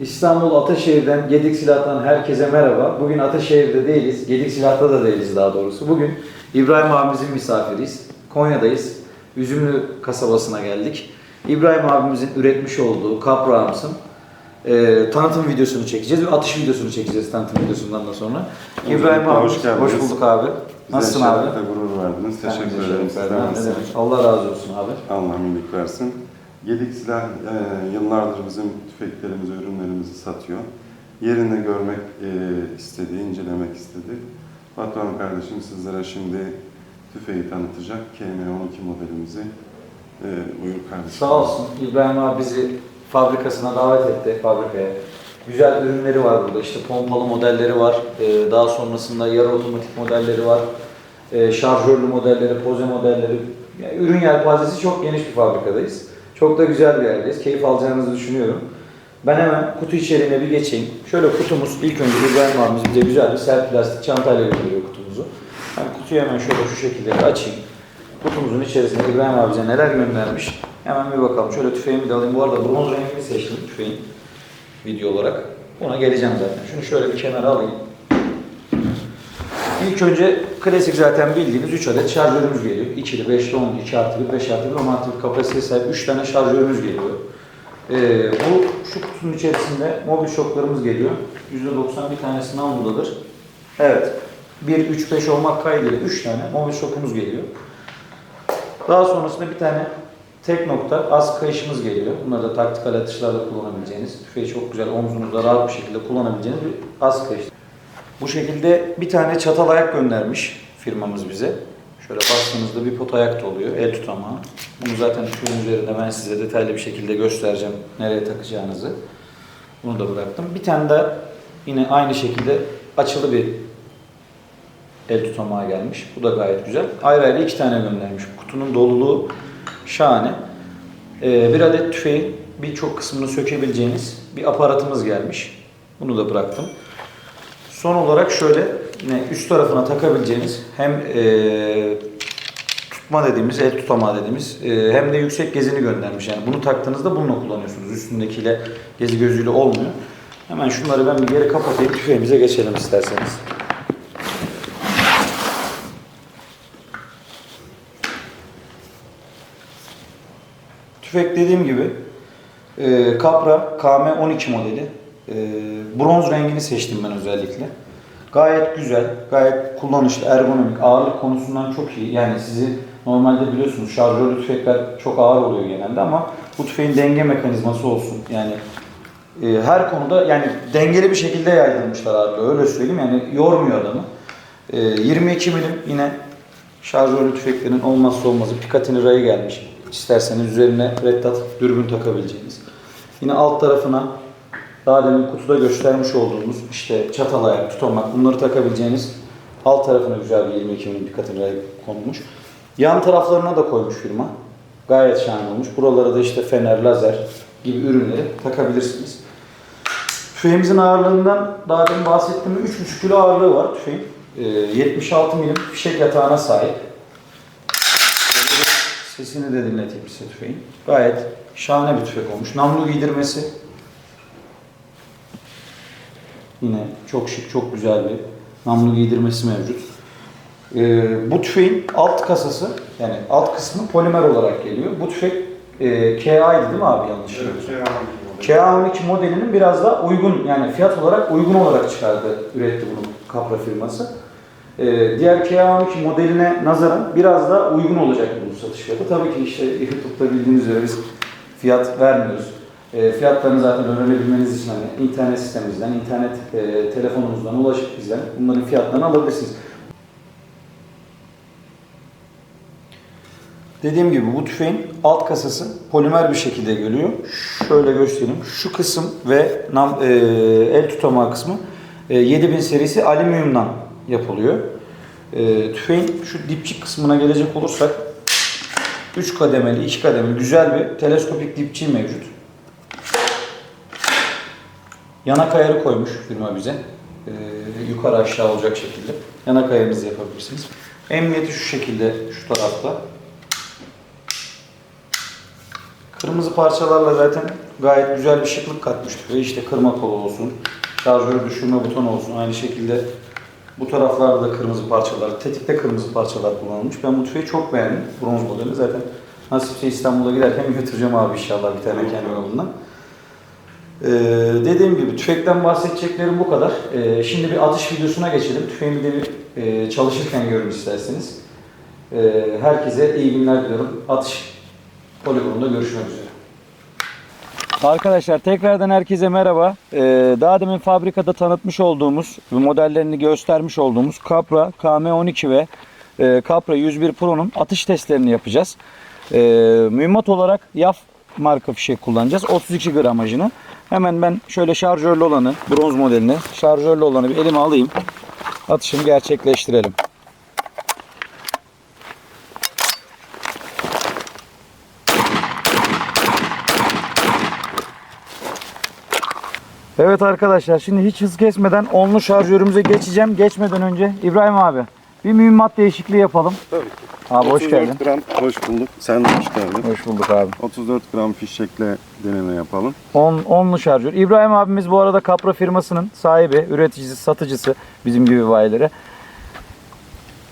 İstanbul Ataşehir'den, Gedik Silah'tan herkese merhaba. Bugün Ataşehir'de değiliz, Gedik Silah'ta da değiliz daha doğrusu. Bugün İbrahim abimizin misafiriyiz. Konya'dayız. Üzümlü kasabasına geldik. İbrahim abimizin üretmiş olduğu kaprağımızın e, tanıtım videosunu çekeceğiz ve atış videosunu çekeceğiz tanıtım videosundan da sonra. İbrahim Öncelikle abimiz, hoş geldiniz. hoş bulduk abi. Nasılsın abi? gurur verdiniz. Teşekkür de ederim. Sizden nasılsınız? Allah razı olsun abi. Allah iyilik versin. Gedik Silah e, yıllardır bizim tüfeklerimizi, ürünlerimizi satıyor. Yerinde görmek e, istedi, incelemek istedi. Batuhan kardeşim sizlere şimdi tüfeği tanıtacak. KM12 modelimizi. E, buyur kardeşim. Sağ olsun. İbrahim abi bizi fabrikasına davet etti, fabrikaya. Güzel ürünleri var burada. İşte pompalı modelleri var. Ee, daha sonrasında yarı otomatik modelleri var. Ee, şarjörlü modelleri, poze modelleri. Yani ürün yelpazesi çok geniş bir fabrikadayız. Çok da güzel bir yerdeyiz. Keyif alacağınızı düşünüyorum. Ben hemen kutu içeriğine bir geçeyim. Şöyle kutumuz ilk önce İbrahim abimiz bize güzel bir sert plastik çantayla gönderiyor kutumuzu. Ben kutuyu hemen şöyle şu şekilde açayım. Kutumuzun içerisinde İbrahim abi bize neler göndermiş. Hemen bir bakalım. Şöyle tüfeğimi de alayım. Bu arada bronz rengini seçtim tüfeğin video olarak. Ona geleceğim zaten. Şunu şöyle bir kenara alayım. İlk önce klasik zaten bildiğiniz 3 adet şarjörümüz geliyor. İkili, 5'li, 10'lu, 2 artı 1, 5 artı 1 10 artı 1 kapasiteye sahip 3 tane şarjörümüz geliyor. Ee, bu şu kutunun içerisinde mobil şoklarımız geliyor. %90 bir tanesi namludadır. Evet. 1, 3, 5 olmak kaydıyla 3 tane mobil şokumuz geliyor. Daha sonrasında bir tane tek nokta az kayışımız geliyor. Bunları da taktikal atışlarda kullanabileceğiniz, tüfeği çok güzel omzunuzda rahat bir şekilde kullanabileceğiniz bir az kayış. Bu şekilde bir tane çatal ayak göndermiş firmamız bize. Şöyle bastığınızda bir pot ayak da oluyor, el tutamağı. Bunu zaten tüfeğin üzerinde ben size detaylı bir şekilde göstereceğim nereye takacağınızı. Bunu da bıraktım. Bir tane de yine aynı şekilde açılı bir el tutamağı gelmiş. Bu da gayet güzel. Ayrı ayrı iki tane göndermiş. Kutunun doluluğu şahane. Ee, bir adet tüfeğin birçok kısmını sökebileceğiniz bir aparatımız gelmiş. Bunu da bıraktım. Son olarak şöyle üst tarafına takabileceğiniz hem e, tutma dediğimiz, el tutamağı dediğimiz e, hem de yüksek gezini göndermiş. Yani bunu taktığınızda bununla kullanıyorsunuz. Üstündekiyle gezi gözüyle olmuyor. Hemen şunları ben bir geri kapatayım. Tüfeğimize geçelim isterseniz. Tüfek dediğim gibi e, Capra KM12 modeli. E, bronz rengini seçtim ben özellikle. Gayet güzel, gayet kullanışlı, ergonomik, ağırlık konusundan çok iyi. Yani sizi normalde biliyorsunuz şarjörlü tüfekler çok ağır oluyor genelde ama bu tüfeğin denge mekanizması olsun. Yani e, her konuda yani dengeli bir şekilde yaydırmışlar ağırlığı öyle söyleyeyim yani yormuyor adamı. E, 22 milim yine şarjörlü tüfeklerin olmazsa olmazı Picatinny rayı gelmiş. İsterseniz üzerine Red Dot dürbün takabileceğiniz. Yine alt tarafına daha demin kutuda göstermiş olduğumuz işte çatal ayak, tutamak bunları takabileceğiniz alt tarafına güzel bir 22 milim Picatinny rayı konmuş. Yan taraflarına da koymuş firma. Gayet şahane olmuş. Buralara da işte fener, lazer gibi ürünleri takabilirsiniz. Tüfeğimizin ağırlığından daha demin bahsettiğim 3,5 kilo ağırlığı var tüfeğin. Ee, 76 milim fişek yatağına sahip. Sesini de dinleteyim size tüfeğin. Gayet şahane bir tüfek olmuş. Namlu giydirmesi yine çok şık, çok güzel bir namlu giydirmesi mevcut. Ee, bu tüfeğin alt kasası, yani alt kısmı polimer olarak geliyor. Bu tüfek e, KA'ydı değil mi abi yanlış bilmiyorsam? KA12 modelinin biraz daha uygun yani fiyat olarak uygun olarak çıkardı, üretti bunu Capra firması. Ee, diğer KA12 modeline nazaran biraz daha uygun olacak bu satış fiyatı. Tabii ki işte YouTube'da bildiğiniz üzere biz fiyat vermiyoruz. E, fiyatlarını zaten öğrenebilmeniz için hani internet sitemizden, internet e, telefonumuzdan ulaşıp bizden bunların fiyatlarını alabilirsiniz. Dediğim gibi bu tüfeğin alt kasası polimer bir şekilde geliyor. Şöyle göstereyim. Şu kısım ve nam, e, el tutamağı kısmı e, 7000 serisi alüminyumdan yapılıyor. E, tüfeğin şu dipçik kısmına gelecek olursak 3 kademeli, 2 kademeli güzel bir teleskopik dipçiği mevcut. Yanak ayarı koymuş firma bize. E, yukarı aşağı olacak şekilde. Yanak ayarınızı yapabilirsiniz. Emniyeti şu şekilde şu tarafta. Kırmızı parçalarla zaten Gayet güzel bir şıklık katmış tüfeğe. İşte kırma kolu olsun, şarjörü düşürme butonu olsun. Aynı şekilde bu taraflarda da kırmızı parçalar, tetikte kırmızı parçalar kullanılmış. Ben bu tüfeği çok beğendim. Bronz modeli. Zaten nasipse İstanbul'a giderken götüreceğim abi inşallah bir tane kendi yolundan. Ee, dediğim gibi tüfekten bahsedeceklerim bu kadar. Ee, şimdi bir atış videosuna geçelim. Tüfeğimi de bir e, çalışırken görün isterseniz. Ee, herkese iyi günler diliyorum. Atış poligonunda görüşmek üzere. Arkadaşlar tekrardan herkese merhaba. Ee, daha demin fabrikada tanıtmış olduğumuz, modellerini göstermiş olduğumuz Capra KM12 ve e, Capra 101 Pro'nun atış testlerini yapacağız. Ee, mühimmat olarak YAF marka fişek kullanacağız. 32 gramajını. Hemen ben şöyle şarjörlü olanı, bronz modelini, şarjörlü olanı bir elime alayım. Atışımı gerçekleştirelim. Evet arkadaşlar şimdi hiç hız kesmeden onlu şarjörümüze geçeceğim. Geçmeden önce İbrahim abi bir mühimmat değişikliği yapalım. Tabii ki. Abi hoş 34 geldin. gram, hoş bulduk. Sen de hoş geldin. Hoş bulduk abi. 34 gram fişekle deneme yapalım. On, onlu şarjör. İbrahim abimiz bu arada Capra firmasının sahibi, üreticisi, satıcısı bizim gibi bayilere.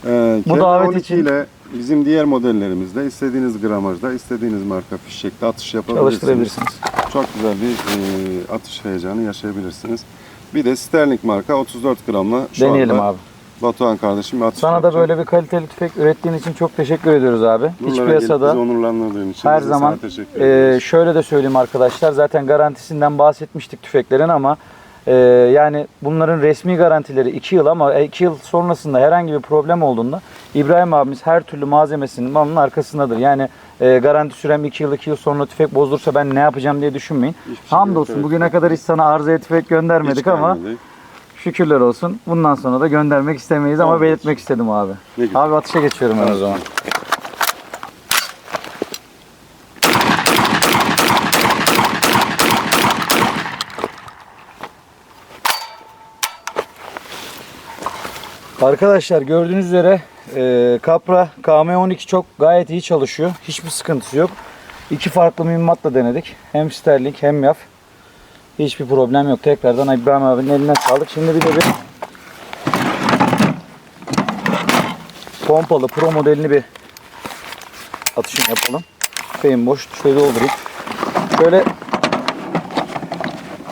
Ee, Bu KM12 davet için- ile bizim diğer modellerimizde istediğiniz gramajda, istediğiniz marka fişekte atış yapabilirsiniz. Çalıştırabilirsiniz. Çok güzel bir e, atış heyecanı yaşayabilirsiniz. Bir de Sterling marka 34 gramla şu Deneyelim anda abi. Batuhan kardeşim atış Sana da böyle bir kaliteli tüfek ürettiğin için çok teşekkür ediyoruz abi. Buralara gelip piyasada bizi onurlandırdığın için her zaman teşekkür e, ederiz. şöyle de söyleyeyim arkadaşlar zaten garantisinden bahsetmiştik tüfeklerin ama e, yani bunların resmi garantileri 2 yıl ama 2 yıl sonrasında herhangi bir problem olduğunda İbrahim abimiz her türlü malzemesinin malının arkasındadır. Yani e, garanti sürem 2 yıl 2 yıl sonra tüfek bozulursa ben ne yapacağım diye düşünmeyin. Hiçbir şey Hamdolsun yok, evet. bugüne kadar hiç sana arızaya tüfek göndermedik Hiç ama gelmedi. Şükürler olsun. Bundan sonra da göndermek istemeyiz ama belirtmek istedim abi. Ne güzel. Abi atışa geçiyorum ben o zaman. Arkadaşlar gördüğünüz üzere e, Capra KM12 çok gayet iyi çalışıyor. Hiçbir sıkıntısı yok. İki farklı mühimmatla denedik. Hem Sterling hem YAF. Hiçbir problem yok. Tekrardan İbrahim abinin eline sağlık. Şimdi bir de bir pompalı pro modelini bir atışım yapalım. Tüfeğim boş. Tüfeği doldurayım. Şöyle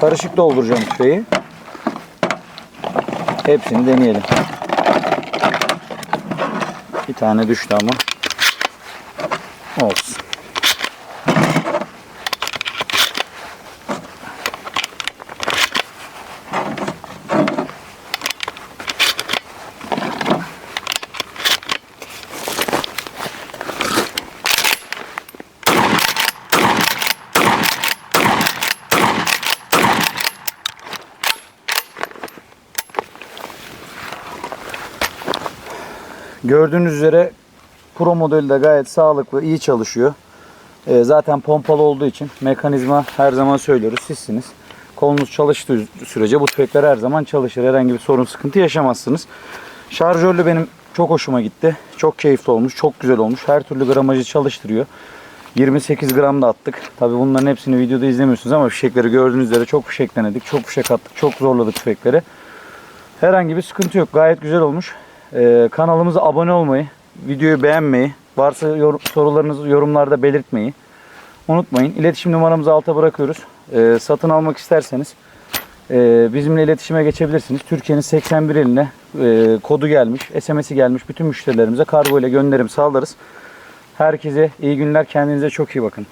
karışık dolduracağım tüfeği. Hepsini deneyelim. Bir tane düştü ama. Olsun. Gördüğünüz üzere Pro modeli de gayet sağlıklı, iyi çalışıyor. Ee, zaten pompalı olduğu için mekanizma her zaman söylüyoruz sizsiniz. Kolunuz çalıştığı sürece bu tüfekler her zaman çalışır. Herhangi bir sorun, sıkıntı yaşamazsınız. Şarjörlü benim çok hoşuma gitti. Çok keyifli olmuş, çok güzel olmuş. Her türlü gramajı çalıştırıyor. 28 gram da attık. Tabi bunların hepsini videoda izlemiyorsunuz ama fişekleri gördüğünüz üzere çok fişek denedik. Çok fişek attık, çok zorladık tüfekleri. Herhangi bir sıkıntı yok. Gayet güzel olmuş. Ee, kanalımıza abone olmayı, videoyu beğenmeyi, varsa yor- sorularınızı yorumlarda belirtmeyi unutmayın. İletişim numaramızı alta bırakıyoruz. Ee, satın almak isterseniz e, bizimle iletişime geçebilirsiniz. Türkiye'nin 81 iline e, kodu gelmiş, SMS'i gelmiş bütün müşterilerimize kargo ile gönderim sağlarız. Herkese iyi günler. Kendinize çok iyi bakın.